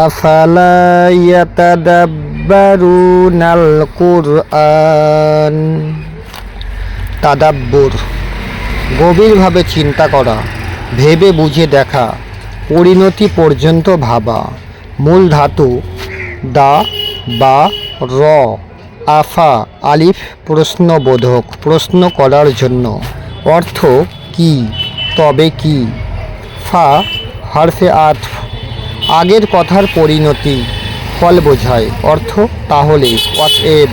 أفلا يتدبرون القرآن তাদাব্বুর গভীরভাবে চিন্তা করা ভেবে বুঝে দেখা পরিণতি পর্যন্ত ভাবা মূল ধাতু দা বা র আফা আলিফ প্রশ্নবোধক প্রশ্ন করার জন্য অর্থ কি তবে কি ফা হারফে আতফ আগের কথার পরিণতি ফল বোঝায়। অর্থ তাহলে অতএব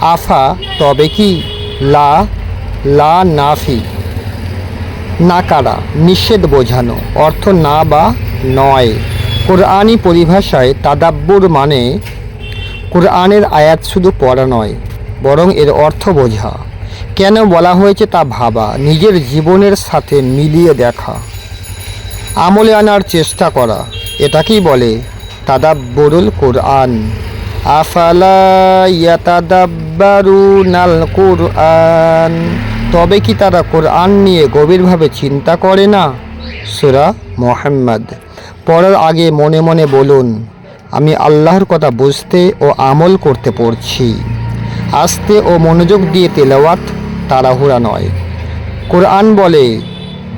আফা তবে কি? লা লা নাফি। নাকারা, নিষেধ বোঝানো। অর্থ না বা নয়। কোরআনি পরিভাষায় তাদাব্বুর মানে কোরআনের আয়াত শুধু পড়া নয়, বরং এর অর্থ বোঝা। কেন বলা হয়েছে তা ভাবা, নিজের জীবনের সাথে মিলিয়ে দেখা। আমলে আনার চেষ্টা করা। এটাকেই বলে তাদাব্বরুল কোরআন। আফালা কোরআন তবে কি তারা কোরআন নিয়ে গভীরভাবে চিন্তা করে না? সুরা মোহাম্মদ। পড়ার আগে মনে মনে বলুন, আমি আল্লাহর কথা বুঝতে ও আমল করতে পড়ছি। আস্তে ও মনোযোগ দিয়ে তেলাওয়াত তাড়াহুড়া নয়। কোরআন বলে,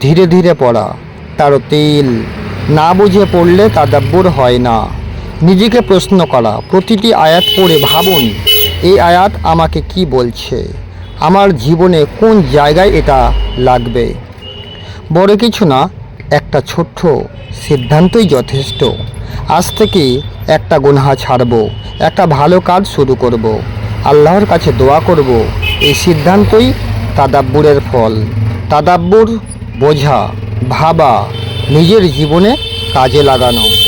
ধীরে ধীরে পড়া তারও তেল। না বুঝে পড়লে তাদাব্বুর হয় না। নিজেকে প্রশ্ন করা, প্রতিটি আয়াত পড়ে ভাবুন, এই আয়াত আমাকে কি বলছে? আমার জীবনে কোন জায়গায় এটা লাগবে? বড় কিছু না, একটা ছোট্ট সিদ্ধান্তই যথেষ্ট। আজ থেকে একটা গুনহা ছাড়ব, একটা ভালো কাজ শুরু করব। আল্লাহর কাছে দোয়া করব, এই সিদ্ধান্তই তাদাব্বুরের ফল। তাদাব্বুর বোঝা, ভাবা নিজের জীবনে কাজে লাগানো।